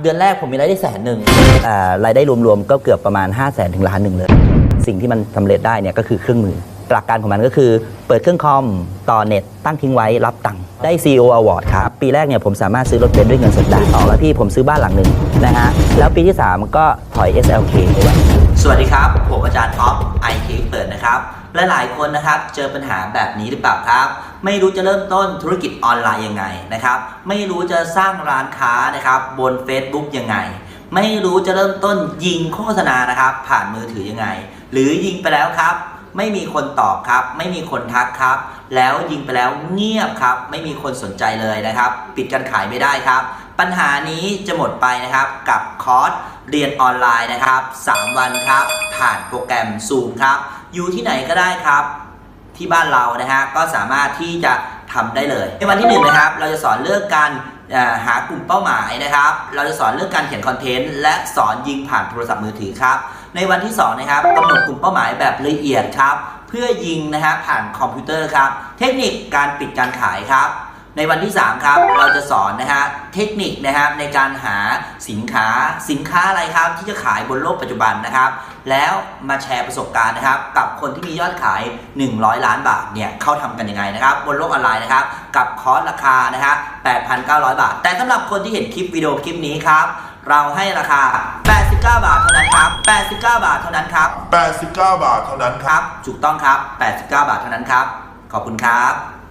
เดือนแรกผมมีรายได้แสนหนึ่งอ่ารายได้รวมๆก็เกือบประมาณ 5 0 0แสนถึงล้านหนึ่งเลย สิ่งที่มันสำเร็จได้เนี่ยก็คือเครื่องมือ หลักการของมันก็คือ เปิดเครื่องคอม ต่อเน็ต ตั้งทิ้งไว้รับตังค์ได้ CEO Award ครับ ปีแรกเนี่ยผมสามารถซื้อรถเบนซ์ด้วยเงินสดได้สองแล้วพี่ผมซื้อบ้านหลังหนึ่งนะฮะ แล้วปีที่ 3 ก็ถอย SLK ด้วยสวัสดี นะครับและหลายคนนะครับเจอปัญหาแบบนี้หรือเปล่าครับ ไม่รู้จะเริ่มต้นธุรกิจออนไลน์ยังไงนะครับ ไม่รู้จะสร้างร้านค้านะครับบน Facebook ยังไง ไม่รู้จะเริ่มต้นยิงโฆษณานะครับ ผ่านมือถือยังไง หรือยิงไปแล้วครับ ไม่มีคนตอบครับ ไม่มีคนทักครับ แล้วยิงไปแล้วเงียบครับ ไม่มีคนสนใจเลยนะครับ ปิดการขายไม่ได้ครับ ปัญหานี้จะหมดไปนะครับกับคอร์สเรียนออนไลน์นะครับ 3 วันครับ ผ่านโปรแกรม Zoom ครับ อยู่ที่ไหนก็ได้ครับ ที่บ้านเรานะฮะก็สามารถที่จะทำได้เลย ในวันที่หนึ่งนะครับ เราจะสอนเรื่องการหากลุ่มเป้าหมายนะครับ เราจะสอนเรื่องการเขียนคอนเทนต์และสอนยิงผ่านโทรศัพท์มือถือครับ ในวันที่ 2 นะครับกำหนดกลุ่มเป้าหมายแบบละเอียดครับ เพื่อยิงนะฮะผ่านคอมพิวเตอร์ครับ เทคนิคการปิดการขายครับ ในวันที่ 3 ครับ เราจะสอนนะฮะเทคนิคนะครับในการหาสินค้าสินค้าอะไรครับ ที่จะขายบนโลกปัจจุบันนะครับ แล้วมาแชร์ประสบการณ์นะครับ กับคนที่มียอดขาย 100 ล้านบาทเนี่ยเขาทำกันยังไงนะครับ บนโลกออนไลน์นะครับ กับคอร์สราคานะฮะ8,900 บาท แต่สำหรับคนที่เห็นคลิปวิดีโอคลิปนี้ครับ เราให้ราคา 89 บาทเท่านั้นครับ 89 บาทเท่านั้นครับ 89 บาทเท่านั้นคครับรับถูกต้องครับ 89 บาทเท่านั้นครับ ขอบคุณครับ